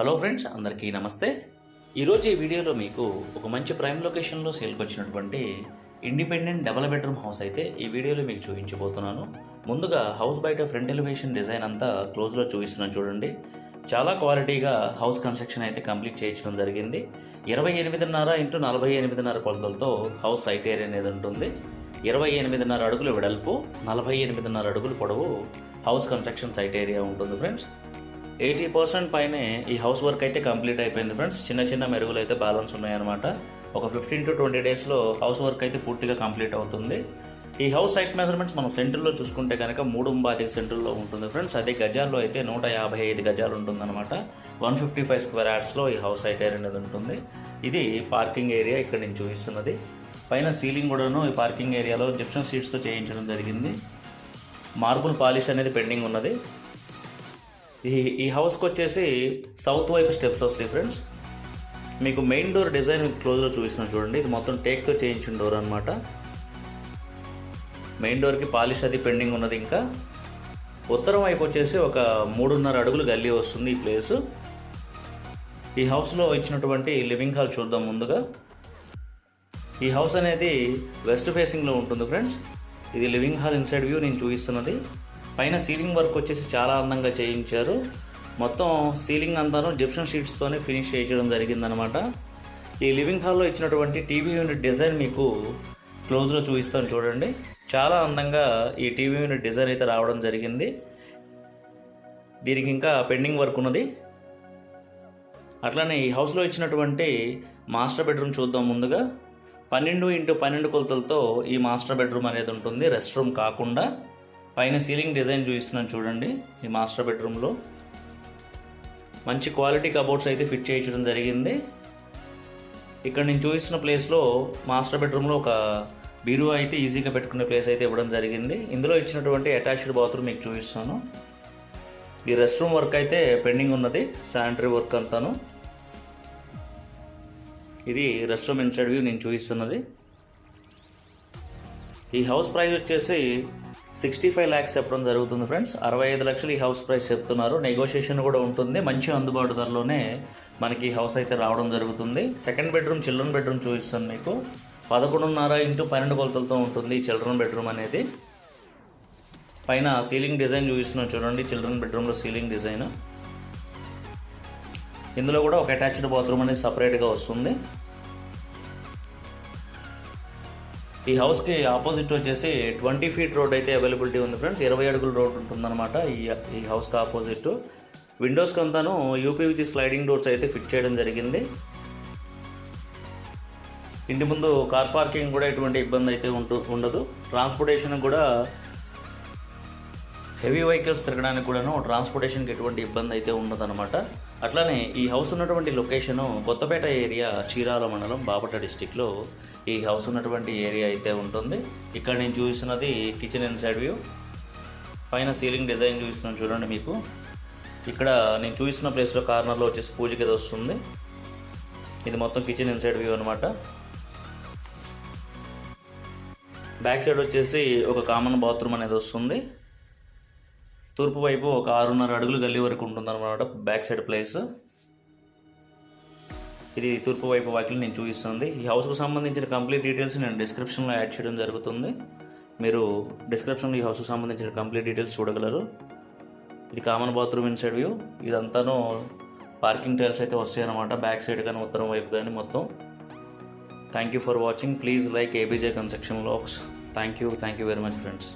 Hello friends అందరికీ నమస్తే. ఈరోజు ఈ వీడియోలో మీకు ఒక మంచి ప్రైమ్ లొకేషన్లో సేల్కి వచ్చినటువంటి ఇండిపెండెంట్ డబల్ బెడ్రూమ్ హౌస్ అయితే ఈ వీడియోలో మీకు చూపించబోతున్నాను. ముందుగా హౌస్ బయట ఫ్రంట్ ఎలివేషన్ డిజైన్ అంతా క్లోజ్లో చూపిస్తున్నాను చూడండి. చాలా క్వాలిటీగా హౌస్ కన్స్ట్రక్షన్ అయితే కంప్లీట్ చేయించడం జరిగింది. ఇరవై ఎనిమిదిన్నర ఇంటూ నలభై ఎనిమిదిన్నర కొలతలతో హౌస్ సైట్ ఏరియా అనేది ఉంటుంది. ఇరవై ఎనిమిదిన్నర అడుగులు వెడల్పు నలభై ఎనిమిదిన్నర అడుగులు పొడవు హౌస్ కన్స్ట్రక్షన్ సైట్ ఏరియా ఉంటుంది ఫ్రెండ్స్. ఎయిటీ పర్సెంట్ పైనే ఈ హౌస్ వర్క్ అయితే కంప్లీట్ అయిపోయింది ఫ్రెండ్స్. చిన్న చిన్న మెరుగులు అయితే బ్యాలెన్స్ ఉన్నాయన్నమాట. ఒక ఫిఫ్టీన్ టు ట్వంటీ డేస్లో హౌస్ వర్క్ అయితే పూర్తిగా కంప్లీట్ అవుతుంది. ఈ హౌస్ సైట్ మెజర్మెంట్స్ మనం సెంటర్లో చూసుకుంటే కనుక మూడు బాతిక సెంటర్లో ఉంటుంది ఫ్రెండ్స్. అదే గజాల్లో అయితే నూట యాభై ఐదు గజాలు ఉంటుందన్నమాట. వన్ ఫిఫ్టీ ఫైవ్ స్క్వేర్ యార్డ్స్లో ఈ హౌస్ సైట్ అనేది ఉంటుంది. ఇది పార్కింగ్ ఏరియా ఇక్కడ నేను చూపిస్తున్నది. పైన సీలింగ్ కూడాను ఈ పార్కింగ్ ఏరియాలో జిప్షన్ సీట్స్తో చేయించడం జరిగింది. మార్బుల్ పాలిష్ అనేది పెండింగ్ ఉన్నది. ఈ ఈ హౌస్కి వచ్చేసి సౌత్ వైపు స్టెప్స్ వస్తాయి ఫ్రెండ్స్. మీకు మెయిన్ డోర్ డిజైన్ క్లోజ్లో చూపిస్తున్నాను చూడండి. ఇది మొత్తం టేక్తో చేయించిన డోర్ అనమాట మెయిన్ డోర్కి పాలిష్ అది పెండింగ్ ఉన్నది ఇంకా. ఉత్తరం వైపు వచ్చేసి ఒక మూడున్నర అడుగులు గల్లీ వస్తుంది ఈ ప్లేస్. ఈ హౌస్లో ఇచ్చినటువంటి లివింగ్ హాల్ చూద్దాం ముందుగా. ఈ హౌస్ అనేది వెస్ట్ ఫేసింగ్లో ఉంటుంది ఫ్రెండ్స్. ఇది లివింగ్ హాల్ ఇన్సైడ్ వ్యూ నేను చూపిస్తున్నది. పైన సీలింగ్ వర్క్ వచ్చేసి చాలా అందంగా చేయించారు. మొత్తం సీలింగ్ అంతాను జిప్షన్ షీట్స్తోనే ఫినిష్ చేయించడం జరిగిందనమాట. ఈ లివింగ్ హాల్లో ఇచ్చినటువంటి టీవీ యూనిట్ డిజైన్ మీకు క్లోజ్లో చూపిస్తాను చూడండి. చాలా అందంగా ఈ టీవీ యూనిట్ డిజైన్ అయితే రావడం జరిగింది. దీనికి ఇంకా పెండింగ్ వర్క్ ఉన్నది. అట్లానే ఈ హౌస్లో ఇచ్చినటువంటి మాస్టర్ బెడ్రూమ్ చూద్దాం ముందుగా. పన్నెండు ఇంటూ పన్నెండు కొలతలతో ఈ మాస్టర్ బెడ్రూమ్ అనేది ఉంటుంది. రెస్ట్ రూమ్ కాకుండా. పైన సీలింగ్ డిజైన్ చూపిస్తున్నాను చూడండి ఈ మాస్టర్ బెడ్రూమ్లో. మంచి క్వాలిటీ కబోర్డ్స్ అయితే ఫిట్ చేయించడం జరిగింది. ఇక్కడ నేను చూపిస్తున్న ప్లేస్లో మాస్టర్ బెడ్రూమ్లో ఒక బీరువా అయితే ఈజీగా పెట్టుకునే ప్లేస్ అయితే ఇవ్వడం జరిగింది. ఇందులో ఇచ్చినటువంటి అటాచ్డ్ బాత్రూమ్ మీకు చూపిస్తాను. ఈ రెస్ట్ రూమ్ వర్క్ అయితే పెండింగ్ ఉన్నది శానిటరీ వర్క్ అంతాను. ఇది రెస్ట్ రూమ్ ఇన్సైడ్ వ్యూ నేను చూపిస్తున్నది. ఈ హౌస్ ప్రైస్ వచ్చేసి సిక్స్టీ ఫైవ్ ల్యాక్స్ చెప్పడం జరుగుతుంది ఫ్రెండ్స్. అరవై ఐదు లక్షలు ఈ హౌస్ ప్రైస్ చెప్తున్నారు. నెగోషియేషన్ కూడా ఉంటుంది. మంచి అందుబాటు ధరలోనే మనకి హౌస్ అయితే రావడం జరుగుతుంది. సెకండ్ బెడ్రూమ్ చిల్డ్రన్ బెడ్రూమ్ చూపిస్తాను మీకు. పదకొండున్నర ఇంటూ పన్నెండు కొలతలతో ఉంటుంది ఈ చిల్డ్రన్ బెడ్రూమ్ అనేది. పైన సీలింగ్ డిజైన్ చూపిస్తున్నాను చూడండి. చిల్డ్రన్ బెడ్రూమ్లో సీలింగ్ డిజైన్ ఇందులో కూడా ఒక అటాచ్డ్ బాత్రూమ్ అనేది సపరేట్గా వస్తుంది. ఈ హౌస్కి ఆపోజిట్ వచ్చేసి ట్వంటీ ఫీట్ రోడ్ అయితే అవైలబిలిటీ ఉంది ఫ్రెండ్స్. ఇరవై అడుగుల రోడ్ ఉంటుందన్నమాట ఈ ఈ హౌస్కి ఆపోజిట్. విండోస్కి అంతాను యూపీవీజీ స్లైడింగ్ డోర్స్ అయితే ఫిట్ చేయడం జరిగింది. ఇంటి ముందు కార్ పార్కింగ్ కూడా ఎటువంటి ఇబ్బంది అయితే ఉంటూ ఉండదు. ట్రాన్స్పోర్టేషన్ కూడా హెవీ వెహికల్స్ తిరగడానికి కూడాను ట్రాన్స్పోర్టేషన్కి ఎటువంటి ఇబ్బంది అయితే ఉండదన్నమాట. అట్లానే ఈ హౌస్ ఉన్నటువంటి లొకేషను కొత్తపేట ఏరియా చీరాల మండలం బాపట్ల డిస్టిక్లో ఈ హౌస్ ఉన్నటువంటి ఏరియా అయితే ఉంటుంది. ఇక్కడ నేను చూసినది కిచెన్ ఇన్సైడ్ వ్యూ. పైన సీలింగ్ డిజైన్ చూస్తున్నాను చూడండి మీకు. ఇక్కడ నేను చూసిన ప్లేస్లో కార్నర్లో వచ్చేసి పూజ గది వస్తుంది. ఇది మొత్తం కిచెన్ ఇన్సైడ్ వ్యూ అనమాట బ్యాక్ సైడ్ వచ్చేసి ఒక కామన్ బాత్రూమ్ అనేది వస్తుంది. తూర్పు వైపు ఒక ఆరున్నర అడుగులు గల్లీ వరకు ఉంటుందన్నమాట బ్యాక్ సైడ్ ప్లేస్ ఇది తూర్పు వైపు వాకిలి నేను చూపిస్తుంది. ఈ హౌస్కు సంబంధించిన కంప్లీట్ డీటెయిల్స్ నేను డిస్క్రిప్షన్లో యాడ్ చేయడం జరుగుతుంది. మీరు డిస్క్రిప్షన్లో ఈ హౌస్కు సంబంధించిన కంప్లీట్ డీటెయిల్స్ చూడగలరు. ఇది కామన్ బాత్రూమ్ ఇన్సైడ్ వ్యూ ఇదంతాను పార్కింగ్ టైల్స్ అయితే వస్తాయి అనమాట బ్యాక్ సైడ్ కానీ ఉత్తరం వైపు కానీ మొత్తం. Thank you for watching please like ABJ construction lakhs thank you thank you very much friends